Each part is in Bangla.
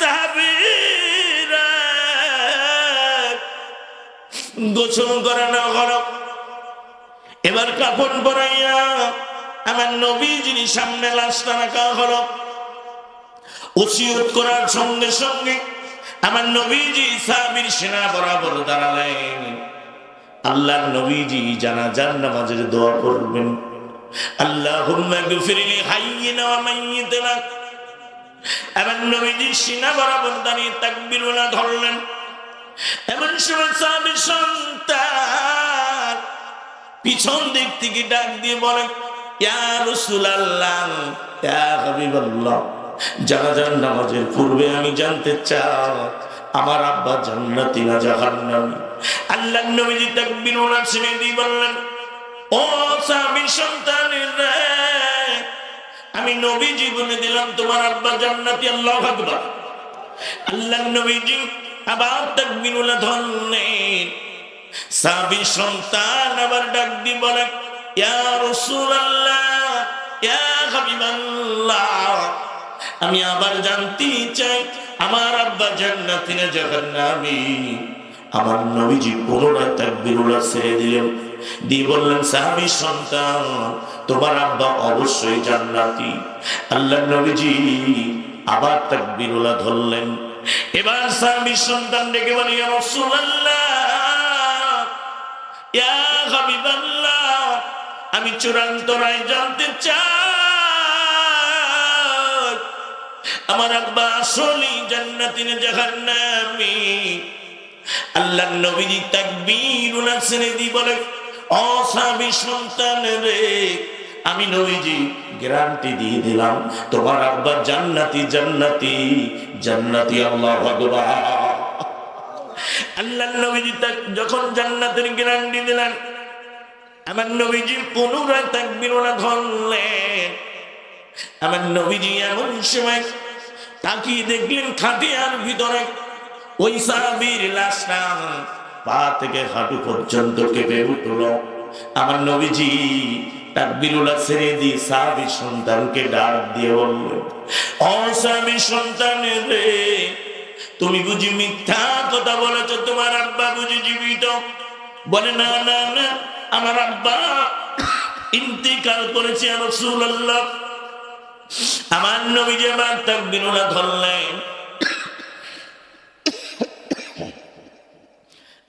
সাহাবীরা গোসল করানো হলো এবার কাপড় পরাইয়া আমার নবীজির সামনে লাশটা রাখা হলো। ওসিয়ত করার সঙ্গে সঙ্গে আমার নবীজি সাহাবীর সেনা বরাবর দাঁড়ালেন। আল্লাহর নবীজি জানাজার নামাজের দোয়া করবেন। আল্লাহুম্মা গফিরলি হাইয়িনা ওয়া মাইয়িতিনা। আমার নবীজি সিনা বরাবর দাঁড়িয়ে তাকবীরুলা ধরলেন। এমন সময় সন্তান পিছন দিক থেকে ডাক দিয়ে বলেন আমি জানতে আমার আব্বা আল্লাহ নবীজি দিয়ে বললেন, ও সাহাবীর সন্তানের আমি নবী জীবনে দিলাম তোমার আব্বা জান্নাতি, আল্লাহ আকবার। আল্লাহ নবীজি আবার তাকবীর ওলা ধরলেন সাহাবীর সন্তান আবার ডাক দিয়ে বলে, ইয়া রাসূলুল্লাহ, ইয়া হাবিবাল্লাহ, আমি আবার জানতে চাই, আমার আব্বা জান্নাতি না জাহান্নামী? আমার নবীজি পুনরায় তাকবীরুল্লাহ ছেড়ে দিলেন। দিয়ে বললেন সাহাবীর সন্তান, তোমার আব্বা অবশ্যই জান্নাতি। আল্লাহ নবীজি আবার তাকবীরুল্লাহ ধরলেন। এবার সাহাবীর সন্তান ডেকে বলি রাসূলুল্লাহ, ইয়া হাবিবাল্লাহ, আমি চূড়ান্ত রায় জানতে চাই। আমার আব্বা আসলি জান্নাতি না জাহান্নামী। আল্লাহ নবীজি তাকবীর উনার ছেড়ে দি বলে অসাবি সন্তান রে, আমি নবীজি গ্যারান্টি দিয়ে দিলাম, তোমার আব্বা জান্নাতি জান্নাতি জান্নাতি আল্লাহ ভগবান আল্লাহ নবীজি তাক যখন জান্নাতের গ্যারান্টি দিলেন, আমার নবীজি পুনরায় তাকবীর ওরা ধরলেন। আমার নবীজি এমন সময় তাকিয়ে দেখলেন খাটিয়ার ভিতরে ওই সাহাবীর লাশটা পা থেকে হাঁটু পর্যন্ত কেঁপে উঠল। আমার নবীজি তার বিরুলা ছেড়ে দিয়ে সাহাবি সন্তানকে ডাক দিয়ে বলল সাহাবি সন্তান রে, তুমি বুঝি মিথ্যা কথা বলেছ? তোমার আব্বা বুঝি জীবিত? বলে, না না না, আমার আব্বা ইন্তিকাল করেছে আমার নবীজি আমার তাক বিরুলা ধরলেন।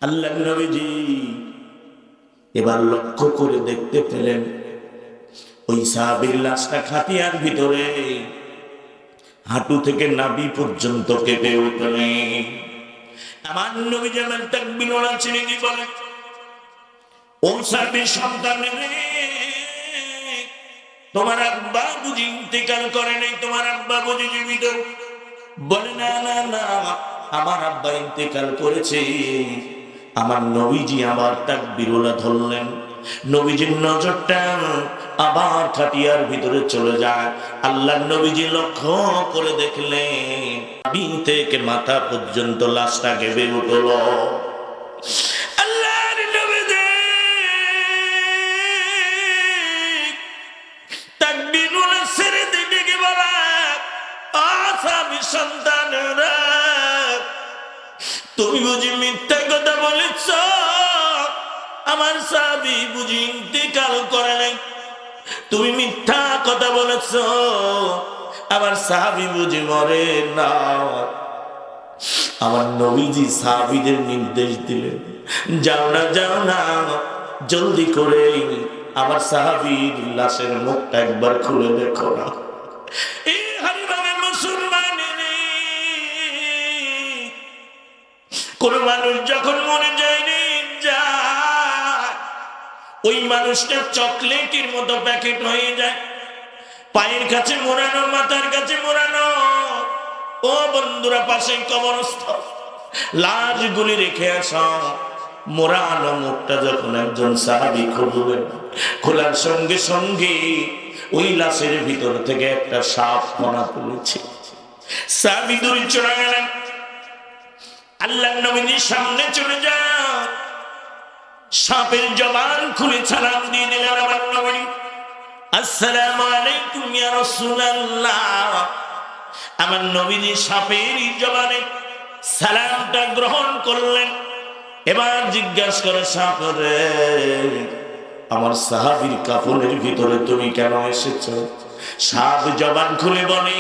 আল্লাহ নবীজি এবার লক্ষ্য করে দেখতে পেলেন, ওই লাশটা খাটিয়ার ভিতরে। হাঁটু থেকে নাভি পর্যন্ত কেঁপে উঠলে। আমার নবী বলে, ও সন্তান তোমার আব্বা বুঝি ইন্তেকাল করে নাই, তোমার আব্বা বুঝি জীবিত। বলে, না না না, আমার আব্বা ইন্তেকাল করেছে। আমার নবীজি আবার তাক বিরোলা ধরলেন। নবীজির নজরটা আবার খাটিয়ার ভিতরে চলে যায়। আল্লাহ নবীজি লক্ষ্য করে দেখলেন, বিন থেকে মাথা পর্যন্ত লাশটা গেবে উঠল। আল্লাহর নবীজি আসামি সন্তানরা তুমি বুঝি মিথ্যা কথা বলেছ? আমার সাবি বুঝি করে নাই। তুমি মিথ্যা কথা বলেছ। আমার বুঝি মরে না। আমার নবীজি সাহাবিদের নির্দেশ দিলেন, যাও না যাও না, জলদি করে আমার সাহাবির লাশের মুখটা একবার খুলে দেখো না। এই কোন মানুষ যখন মরে যায় ওই মানুষটা চকলেটের মতো প্যাকেট হয়ে যায়। পায়ের কাছে মোড়ানো, মাথার কাছে মোড়ানো। ও বন্ধুরা পাশে কবরস্থ লাশগুলি রেখে আস। মোড়ানো মুখটা যখন একজন সাহাবি খোলার সঙ্গে সঙ্গে ওই লাশের ভিতর থেকে একটা সাপ কণা তুলেছে। সাহাবি দূরে চলে গেলেন। আল্লাহ নবীর সামনে চলে যা সাপের জবান খুলে ছাড়াম দিয়ে দিলেন আমার নবী। আসসালামু আলাইকুম ইয়া রাসূলুল্লাহ। আমার নবীজি সাপের জবানে সালামটা গ্রহণ করলেন, এবার জিজ্ঞাসা করে, সাপ রে, আমার সাহাবির কাপড়ের ভিতরে তুমি কেন এসেছ? সাপ জবান খুলে বলে,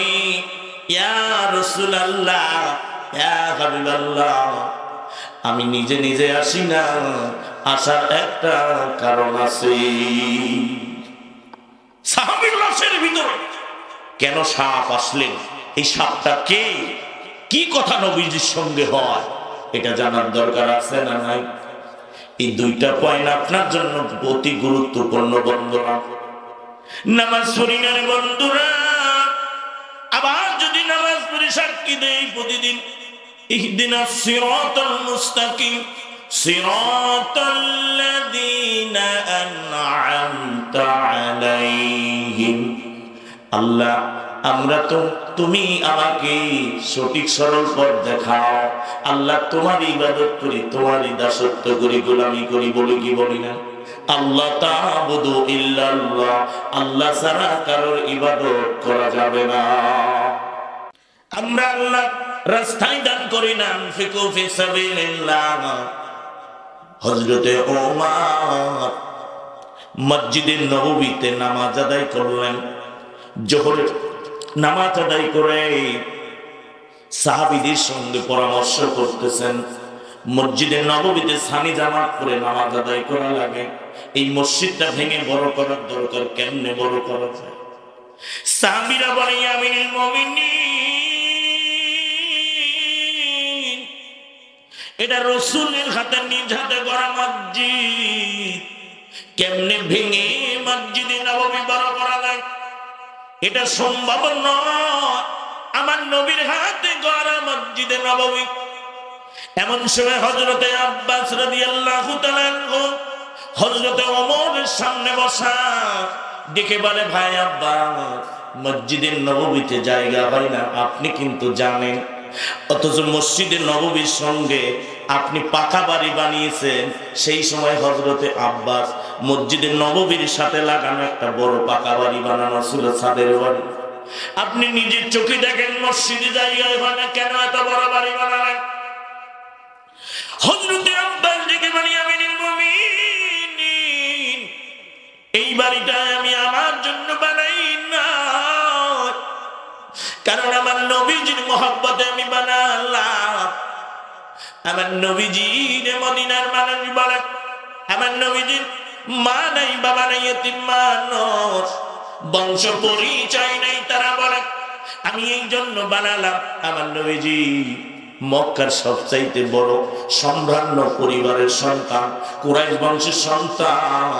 ইয়া রাসূলুল্লাহ আমি নিজে নিজে আসি না, আসার একটা কারণ আছে। কেন সাপ আসলেন? এই সাপটা কে? কি কথা নবীজির সঙ্গে হয়? এটা জানার দরকার আছে না নাই? এই দুইটা পয়েন্ট আপনার জন্য অতি গুরুত্বপূর্ণ বন্ধুরা। নামাজ শরীরের বন্ধুরা আবার যদি নামাজ পড়ি সাক্ষী দেই প্রতিদিন, ইহদিনা সিরাতাল মুস্তাকিম সিরাতাল লাযিনা আন'আমতা আলাইহিম। আল্লাহ আমরা তো তুমি আমাকে সঠিক সরল পথ দেখাও। আল্লাহ তোমার ইবাদত করি তোমার দাসত্ব করি, গোলামি করি, বলি কি বলি না? আল্লাহ তাবুদু ইল্লাল্লাহ, আল্লাহ ছাড়া কারোর ইবাদত করা যাবে না। আমরা আল্লাহ রাস্তায় দান করি না ফিকু ফি সাবিলিল্লাহ। হযরতে ওমর মসজিদের নববীতে নামাজ আদায় করলেন। জোহরের নামাজ আদায় করে সাহাবিদের সঙ্গে পরামর্শ করতেছেন মসজিদের নববীতে সানি জামাত করে নামাজ আদায় করা লাগে। এই মসজিদটা ভেঙে বড় করার দরকার কেমনে বড় করা যায়? সাহাবিরা বলে মুমিনিন। এটা রসুলের হাতে নিজ হাতে করা মসজিদ। কেমনে ভেঙে মসজিদে নবমী বড় করা যায়? এটা সম্ভব নয়। আমার নবীর হাতে গড়া মসজিদে নবমী এমন সময় হজরতে আব্বাস রাদিয়াল্লাহু তাআলা হজরতে ওমরের সামনে বসা, দেখে বলে, ভাই আব্বাস, মসজিদের নববীতে জায়গা হয় না। আপনি কিন্তু জানেন। অথচ মসজিদের নববীর সঙ্গে আপনি পাকা বাড়ি বানিয়েছেন, সেই সময় হজরতে আব্বাস মসজিদের নববীর সাথে লাগানো একটা বড় পাকা বাড়ি বানানো ছিল ছাদের বাড়ি। আপনি নিজের চোখে দেখেন, মসজিদে জায়গায় হয় কেন এত বড় বাড়ি বানালেন? হজরতে আব্বাস ডেকে বাড়ি আমি এই বাড়িটা আমি আমার জন্য বানাই না কারণ আমার নবীজির মোহাব্বতে আমি বানালাম। আমার নবীজির মদিনার মানুষ বলে আমার নবীজির মা নাই, বাবা নাই, এতিম মানুষ। বংশ পরিচয় নাই, তারা বলে আমি এই জন্য বানালাম। আমার নবীজি মক্কার সবচাইতে বড় সম্ভ্রান্ত পরিবারের সন্তান, কুরাইশ বংশের সন্তান।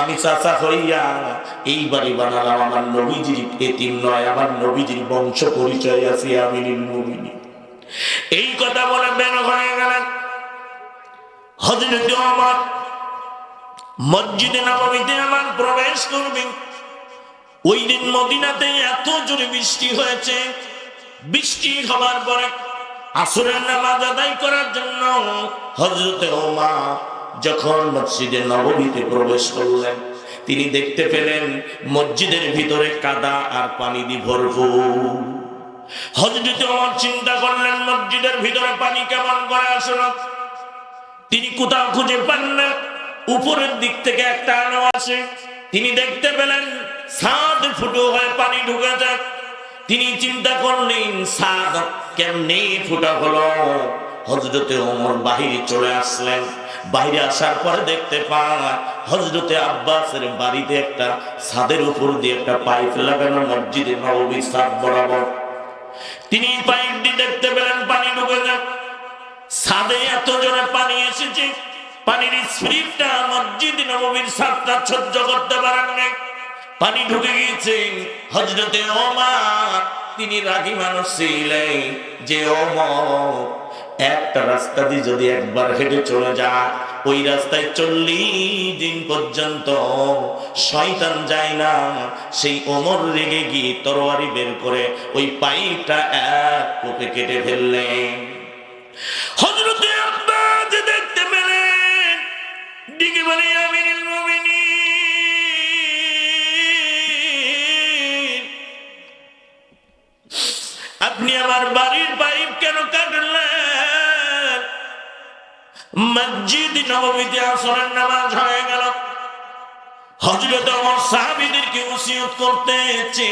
আমি চাচা হইয়া এই বাড়ি বানালাম। আমার নবীজির এতিম নয়, আমার নবীজির বংশ পরিচয় আছে আমি নবীনি এই কথা বলে বের হয়ে গেলেন। হজরত মসজিদে নবমীতে আমার প্রবেশ করবেন ওই দিন মদিনাতে এত জোরে বৃষ্টি হয়েছে। বৃষ্টি হবার পরে আসরের নামাজ আদায় করার জন্য হজরতে ওমা যখন মসজিদে নবমীতে প্রবেশ করলেন, তিনি দেখতে পেলেন মসজিদের ভিতরে কাদা আর পানি দিয়ে ভরপুর। হজরতে ওমর চিন্তা করলেন, মসজিদের ভিতরে পানি কেমন করে আসলো তিনি কোথাও খুঁজে পান না। উপরের দিক থেকে একটা আলো আসে। তিনি দেখতে পেলেন, সাদ ফুটো হয়ে পানি ঢুকে যায় তিনি চিন্তা করলেন, সাদ কেমনে ফুটা হলো? হজরতে ওমর বাহিরে চলে আসলেন। বাইরে আসার পরে দেখতে পায় হজরতে আব্বাসের বাড়িতে একটা ছাদের উপর দিয়ে একটা পাইপ লাগানো মসজিদে নববী সাদ বরাবর। তিনি পাইপটি দেখতে পেলেন, পানি ঢুকে যায় ছাদে এত জোরে পানি এসেছে, পানির স্পিডটা মসজিদ নবমীর সাতটা সহ্য করতে পারেন নাই পানি ঢুকে গিয়েছে হজরতে ওমার, তিনি রাগী মানুষ ছিলেন যে, ওমর, একটা রাস্তা দিয়ে যদি একবার হেঁটে চলে যায় ওই রাস্তায় চল্লিশ দিন পর্যন্ত শয়তান যায় না। সেই ওমর রেগে গিয়ে তরোয়ারি বের করে ওই পাইপটা এক কোপে কেটে ফেললেন হজরতে আব্বাস দেখতে পেলেন। দিকে বলে আমিনুল মুমিনিন। আমার বাড়ির পাইপ মসজিদ নবমীতে আসরের নামাজ হয়ে গেল। হজরত আমার সাহাবিদেরকে উসিয়ত করতেছে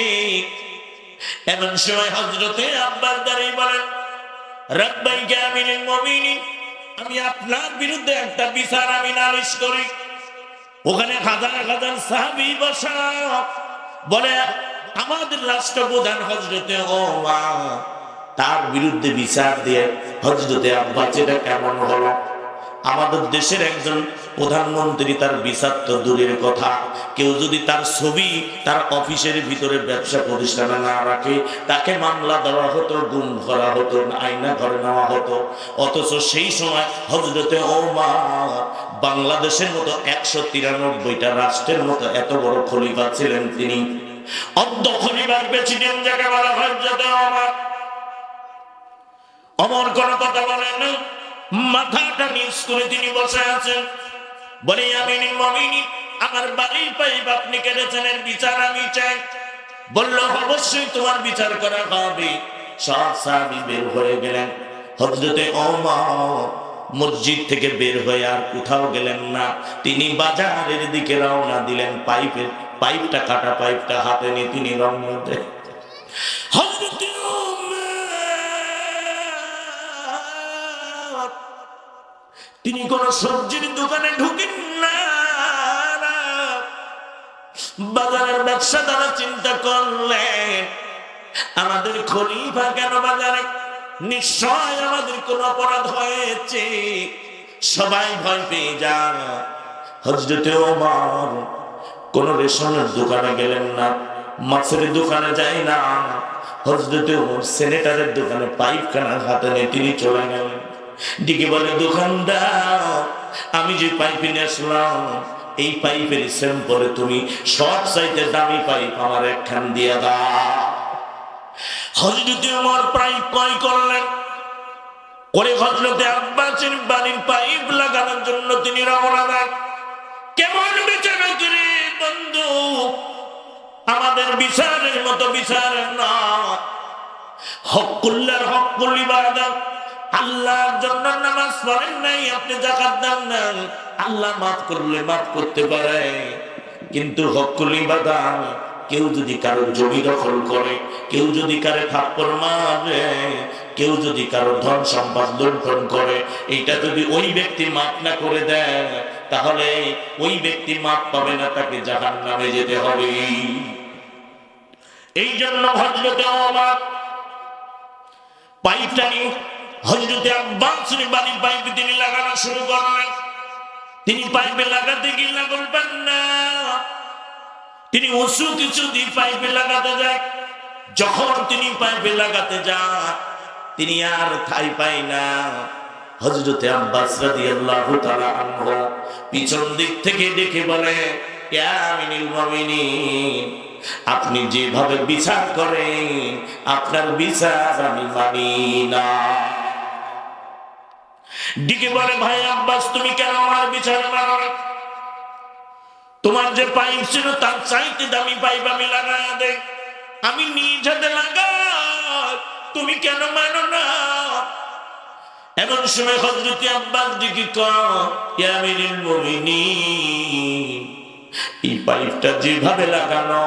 এমন সময় হজরতে আব্বাস দাঁড়িয়ে বলেন, রব্বাই আমিনুল মুমিনিন, আমি আপনার বিরুদ্ধে একটা বিচার আমি নালিশ করি। ওখানে হাজার হাজার সাহাবি বসা বলে, আমাদের রাষ্ট্রপ্রধান হজরতে ও তার বিরুদ্ধে বিচার দিয়ে হজরতে আব্বাস, এটা কেমন হলো? আমাদের দেশের একজন প্রধানমন্ত্রী তার বিচার তো দূরের কথা। কেউ যদি তার ছবি তার অফিসের ভিতরে ব্যবসা প্রতিষ্ঠানে না রাখে, তাকে মামলা দেওয়া হতো, গুম করা হতো, আয়না ঘরে নেওয়া হতো। অথচ সেই সময় হজরতে ও মা বাংলাদেশের মতো একশো তিরানব্বইটা রাষ্ট্রের মতো এত বড় খলিফা ছিলেন তিনি। যাকে অমর কোন কথা বলেন না মাথাটা নিচ করে তিনি বসে আছেন। বলে আমি মমিনী, আমার বাড়ির পাইপ আপনি কেটেছেন এর বিচার, আমি চাই। বলল, অবশ্যই তোমার বিচার করা হবে। সব সাহাবি বের হয়ে গেলেন। হজরতে মসজিদ থেকে বের হয়ে আর কোথাও গেলেন না। তিনি বাজারের দিকে রওনা দিলেন। পাইপের, পাইপটা কাটা পাইপটা হাতে নিয়ে তিনি রওনা দেন হজরতে তিনি কোন সবজির দোকানে ঢুকেন না। বাজারের ব্যবসা দ্বারা চিন্তা করলেন, আমাদের খলিফা কেন বাজারে? নিশ্চয় আমাদের কোন অপরাধ হয়েছে। সবাই ভয় পেয়ে যান। হজরতে ওমর কোন রেশনের দোকানে গেলেন না, মাছের দোকানে যাই না। হজরতে ওমর সেনেটারের দোকানে পাইপখানা হাতে নিয়ে তিনি চলে গেলেন। দিকে বলে, দোকানদার, আমি যে পাইপ নিয়ে আসলাম এই পাইপের স্যাম্পলে তুমি সব চাইতে দামি পাইপ আমার একখান দিয়ে দাও। হজরতে আমার করলেন। করে হজরতে আব্বাসের বাড়ির পাইপ লাগানোর জন্য তিনি রওনা দেন। কেমন বিচার করে, বন্ধু, আমাদের বিচারের মতো বিচার না হকুল্লার হকুল ইবাদত আল্লাহর জন্য নামাজ পড়েন নাই, আপনি জাকাত দেন না আল্লাহ মাফ করলে মাফ করতে পারে, কিন্তু হকুল ইবাদত, কেউ যদি কারও জমি দখল করে, কেউ যদি কারও থাপ্পড় মারে, কেউ যদি কারও ধন সম্পদ লুণ্ঠন করে এইটা যদি ওই ব্যক্তি মাফ না করে দেয়, তাহলে ওই ব্যক্তি মাফ পাবে না, তাকে জাহান নামে যেতে হবে। এই জন্য হজরতে অবাক পাইপটা নিয়ে হজরতে আব্বাস বাড়ির পাইপে তিনি লাগানো শুরু করলেন। তিনি পাইপে লাগাতে গিয়ে লাগল না। তিনি উঁচু কিছু দিয়ে পাইপে লাগাতে যায়। যখন তিনি পাইপে লাগাতে যান, তিনি আর ঠাই পাই না। হজরতে আব্বাস রাদিয়াল্লাহু তাআলা আনহু পিছন দিক থেকে দেখে বলে, ইয়া আমিনুল মুমিনিন, আপনি যেভাবে বিচার করেন, আপনার বিচার আমি মানি না। ডিকে বলে, ভাই আব্বাস, তুমি কেন আমার বিচার মানো তোমার যে পাইপ ছিল, তার চাইতে দামি পাইপ আমি লাগাই দে আমি নিজ হাতে লাগাই, তুমি কেন মানো না? এমন সময় হজরতি আব্বাস দিকে কামিনুল মুমিনিন, এই পাইপটা যেভাবে লাগানো,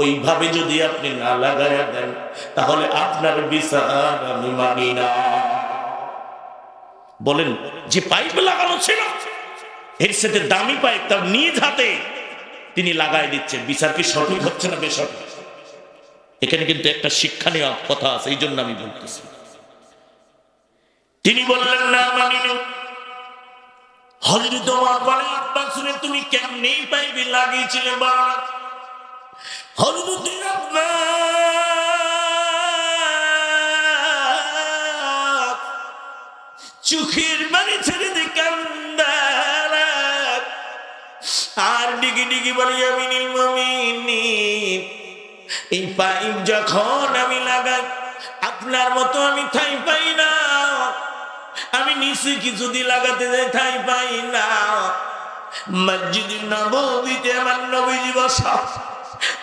ওইভাবে যদি আপনি না লাগায় দেন, তাহলে আপনার বিচার আমি মানি না। বলেন, যে পাইপ লাগানো ছিল, এর সাথে দামি পাইপ তার নিজ হাতে তিনি লাগাই দিচ্ছেন। বিচার কি সঠিক হচ্ছে না বেসঠিক এখানে কিন্তু একটা শিক্ষা নেওয়া কথা আছে, এই জন্য আমি বলতেছি। তিনি বললেন, না মানিন হজরত তোমার বলে আব্বাস তুমি কেমনি পাইবে লাগিয়েছিলে না হজরত আব্বাস চোখের মানে ছেড়ে কান্দার। আর ডিগি ডিগি বলি আমি নির্মমিনী এই পাইপ যখন আমি লাগাই, আপনার মতো আমি ঠাই পাই না। আমি নিচে কিছু দিয়ে লাগাতে যাই, ঠাই পাই না। মসজিদ নবীতে আমার নবীজি বসা।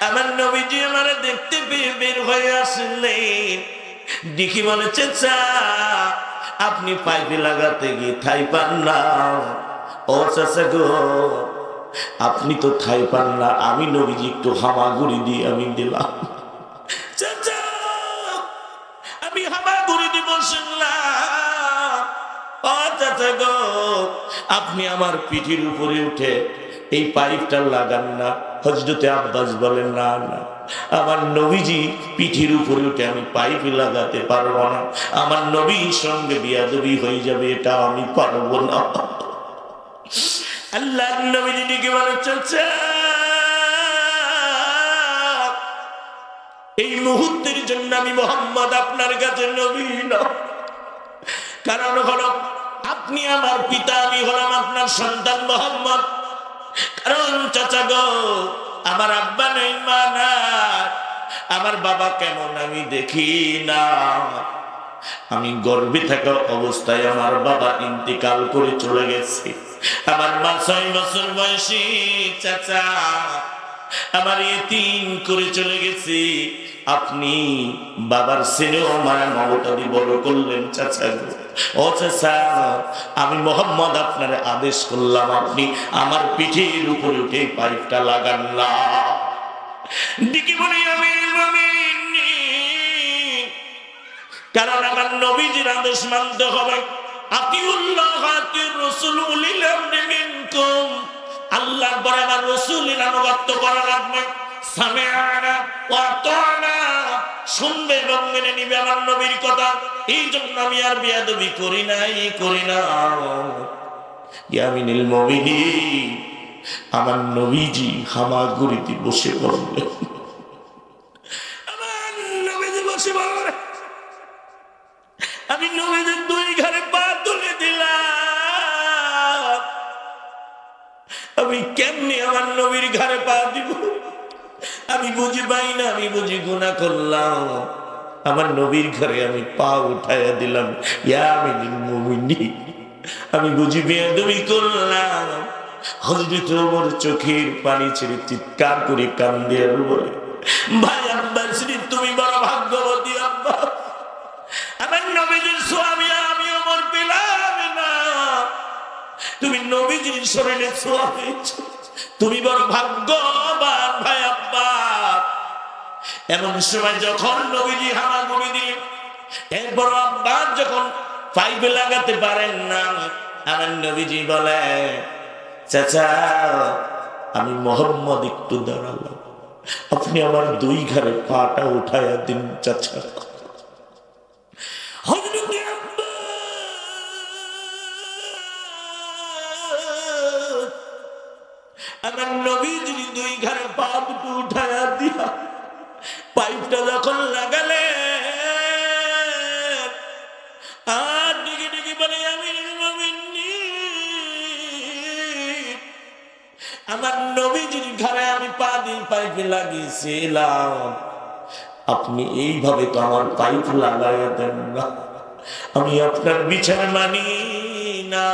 আমার নবীজি আমার দেখতে পেয়ে বের হয়ে আসলেন। ডিকি বলে, চেঁচা আপনি পাইপে লাগাতে গিয়ে থাই পান না। ও চাচা গো, আপনি তো থাই পান না। আমি নবীজি একটু হামাগুড়ি দিয়ে আমি দিলাম। আমি ও গো, আপনি আমার পিঠির উপরে উঠে এই পাইপটা লাগান না। হজরতে আব্বাস বলেন, না না। আমার নবীজি পিঠির উপরে উঠে, আমি পাইপ লাগাতে পারব না। আমার নবীর সঙ্গে বিয়াদবি হয়ে যাবে, এটা আমি পারব না। আল্লাহ নবীজি ডেকে বলে চাচা এই মুহূর্তের জন্য আমি মোহাম্মদ আপনার কাছে নবী না। কারণ হলো, আপনি আমার পিতা, আমি হলাম আপনার সন্তান মোহাম্মদ। কারণ, চাচা গো আমার আব্বা নেই, মা নাই। আমার বাবা কেমন আমি দেখি না। আমি গর্বে থাকা অবস্থায় আমার বাবা ইন্তিকাল করে চলে গেছে। আমার মা ছয় বছর বয়সী, চাচা। আমার তিন করে চলে গেছে। আপনি বাবার ছেলেও মায়ের মমতা দিয়ে বড় করলেন, চাচা ও চাচা, আমি মোহাম্মদ আপনার আদেশ করলাম আপনি আমার পিঠের উপরে উঠে পাইপটা লাগান না। দিকে বলি আমি কারণ আমার নবীজির আদেশ মানতে হবে। আল্লাহর পরে আমার রাসূলের আনুগত্য করা লাগবে। শুনবে এবং মেনে নিবে আমার নবীর কথা। এই জন্য আমি আর বিয়াদবি করি নাই, করি না। আমার নবীজি হামাগুড়িতে বসে আমার আমি পা আমি কেমনি আমার নবীর ঘরে পা দিব? আমি বুঝি পাই না, আমি বুঝি গুণা করলাম। আমার নবীর ঘরে আমি পা উঠাইয়া দিলাম, ইয়া আমি মুমিনি আমি বুঝি বেদবি করলাম। হজরত ওমর চোখের পানি ছেড়ে চিৎকার করে কান্দে আর বলে, ভাই আব্বাস তুমি বড় ভাগ্যবতী আমার নবীজির স্বামী আমি অমর পেলাম না। তুমি নবীজির শরীরে ছোঁয়া হয়েছ। তুমি বড় ভাগ্যবান ভাই আব্বা। এমন সময় যখন নবীজি হারা হামাগুড়ি দিলেন এরপর আব্বাস যখন পাইপে লাগাতে পারেন না, আমার নবীজি বলে, চাচা, আমি মোহাম্মদ একটু দাঁড়ালাম। আপনি আমার দুই ঘরে পাটা উঠাইয়া দিন, চাচা। নবীজির ঘরে আমি পা দিয়ে পাইপে লাগিয়েছিলাম। আপনি এইভাবে তো আমার পাইপ লাগাইয়া দেন না। আমি আপনার বিচার মানি না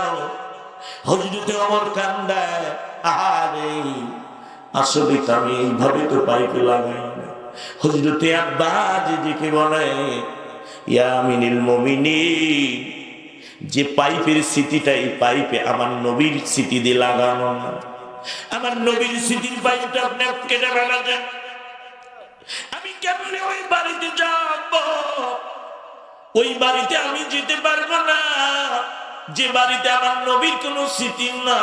হজরতে আমার কান্দায় আরে আসলে তো আমি এইভাবে তো পাইপে লাগাই না। হজরতে আব্বা যেদিকে বলে ইয়ামিনিল মমিনী যে পাইপের স্মৃতিটা এই পাইপে আমার নবীর স্মৃতি দিয়ে লাগানো না। আমার নবীর স্মৃতির পাইপটা আপনি কেটে ফেলাছেন আমি কেমনে ওই বাড়িতে যাব? ওই বাড়িতে আমি যেতে পারব না। যে বাড়িতে আমার নবীর কোনো স্মৃতি না,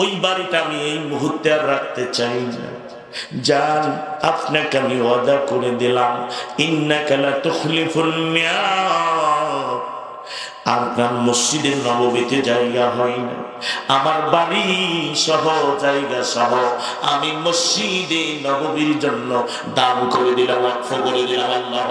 ওই বাড়িটা আমি এই মুহূর্তে আর রাখতে চাই না। যান আপনাকে আমি ওয়াদা করে দিলাম ইন্নাকালা তুখলিফুল মিয়াদ। আপনার মসজিদের নবমীতে জায়গা হয় না। আমার বাড়ি সহ জায়গা সহ আমি মসজিদে নবমীর জন্য দান করে দিলাম অক্ষ করে দিলাম, আল্লাহ